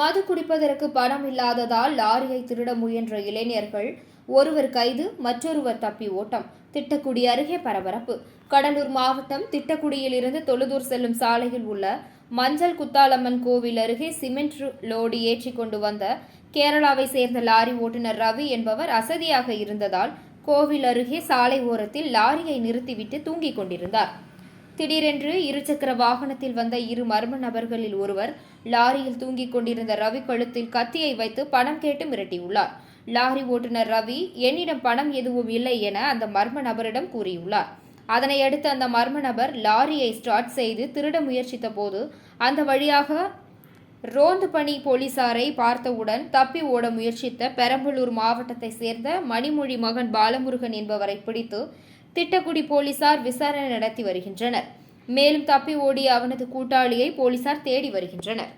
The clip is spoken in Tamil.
மது குடிப்பதற்கு பணம் இல்லாததால் லாரியை திருட முயன்ற இளைஞர்கள் ஒருவர் கைது மற்றொருவர் தப்பி ஓட்டம். திட்டக்குடி அருகே பரபரப்பு. கடலூர் மாவட்டம் திட்டக்குடியில் இருந்து தொழுதூர் செல்லும் சாலையில் உள்ள மஞ்சள் குத்தாலம்மன் கோவில் அருகே சிமெண்ட் லோடு ஏற்றி கொண்டு வந்த கேரளாவை சேர்ந்த லாரி ஓட்டுநர் ரவி என்பவர் அசதியாக இருந்ததால் கோவில் அருகே சாலை ஓரத்தில் லாரியை நிறுத்திவிட்டு தூங்கிக் கொண்டிருந்தார். திடீரென்று இருசக்கர வாகனத்தில் வந்த இரு மர்ம நபர்களில் ஒருவர் லாரியில் தூங்கிக் கொண்டிருந்த ரவி கழுத்தில் கத்தியை வைத்து பணம் கேட்டு மிரட்டியுள்ளார். லாரி ஓட்டுநர் ரவி என்னிடம் பணம் எதுவும் இல்லை என அந்த மர்ம நபரிடம் கூறியுள்ளார். அதனை அடுத்து அந்த மர்ம நபர் லாரியை ஸ்டார்ட் செய்து திருட முயற்சித்த போது அந்த வழியாக ரோந்து பணி போலீசாரை பார்த்தவுடன் தப்பி ஓட முயற்சித்த பெரம்பலூர் மாவட்டத்தை சேர்ந்த மணிமொழி மகன் பாலமுருகன் என்பவரை பிடித்து திட்டக்குடி போலீசார் விசாரணை நடத்தி வருகின்றனர். மேலும் தப்பி ஓடிய அவனது கூட்டாளியை போலீசார் தேடி வருகின்றனர்.